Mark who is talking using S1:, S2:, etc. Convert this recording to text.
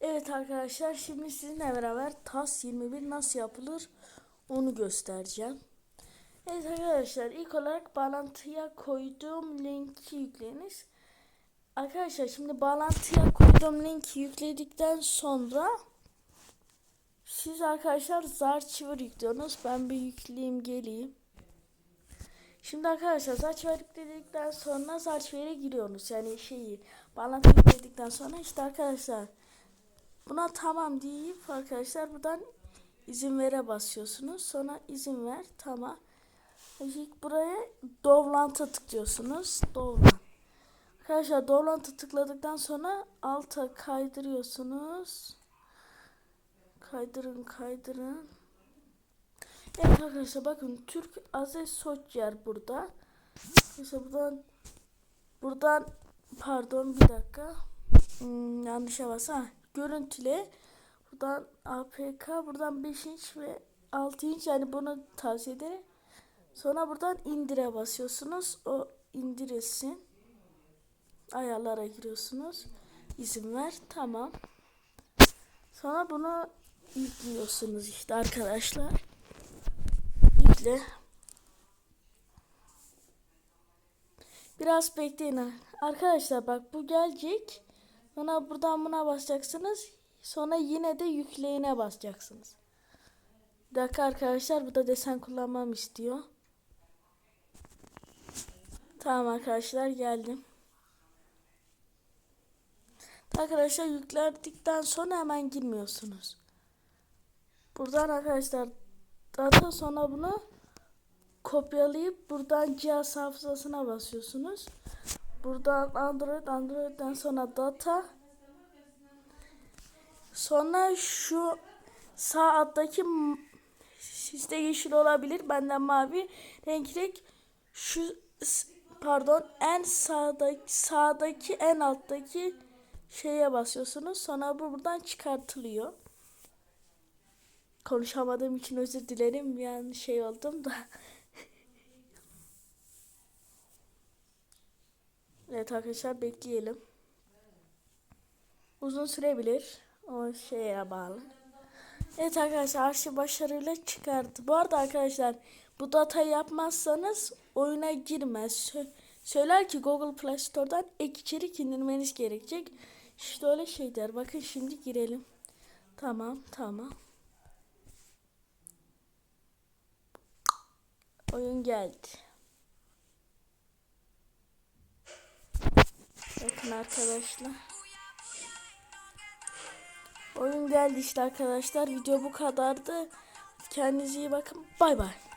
S1: Evet arkadaşlar şimdi sizinle beraber TAS 21 nasıl yapılır onu göstereceğim. Evet arkadaşlar ilk olarak bağlantıya koyduğum linki yükleyiniz. Arkadaşlar şimdi bağlantıya koyduğum linki yükledikten sonra siz arkadaşlar Zarchiver yüklüyorsunuz. Ben bir yükleyeyim geleyim. Şimdi arkadaşlar Zarchiver yükledikten sonra Zarchiver'e giriyorsunuz. Yani şeyi bağlantı yükledikten sonra işte arkadaşlar Buna tamam deyip arkadaşlar buradan izin vere basıyorsunuz. Sonra izin ver tamam. İlk buraya Dovlant'a tıklıyorsunuz. Dovlant. Arkadaşlar Dovlant'a tıkladıktan sonra alta kaydırıyorsunuz. Kaydırın kaydırın. Evet arkadaşlar bakın Türk Aziz Soçyer burada. Mesela buradan buradan pardon bir dakika. Hmm, yanlışa bas. Görüntüle buradan APK buradan 5 inç ve 6 inç yani bunu tavsiye ederim. Sonra buradan indire basıyorsunuz. O indirilsin. Ayarlara giriyorsunuz. İzin ver. Tamam. Sonra bunu yüklüyorsunuz işte arkadaşlar. Yükle. Biraz bekleyin. Arkadaşlar bak bu gelecek. Sonra buradan buna basacaksınız. Sonra yine de yükleyine basacaksınız. Bir dakika arkadaşlar bu da desen kullanmam istiyor. Tamam arkadaşlar geldim. Arkadaşlar yüklendikten sonra hemen girmiyorsunuz. Buradan arkadaşlar data sonra bunu kopyalayıp buradan cihaz hafızasına basıyorsunuz. Buradan Android, Android'den sonra data. Sonra şu sağ alttaki sizde yeşil olabilir, benden mavi. Renk renk şu pardon en sağdaki sağdaki en alttaki şeye basıyorsunuz. Sonra bu buradan çıkartılıyor. Konuşamadığım için özür dilerim. Yani şey oldum da. Evet arkadaşlar bekleyelim. Uzun sürebilir. O şeye bağlı. Evet arkadaşlar arşiv başarıyla çıkardı. Bu arada arkadaşlar bu datayı yapmazsanız oyuna girmez. Sö söyler ki Google Play Store'dan ek içerik indirmeniz gerekecek. İşte öyle şeyler. Bakın şimdi girelim. Tamam tamam. Oyun geldi. Bakın arkadaşlar. Oyun geldi işte arkadaşlar. Video bu kadardı. Kendinize iyi bakın. Bay bay.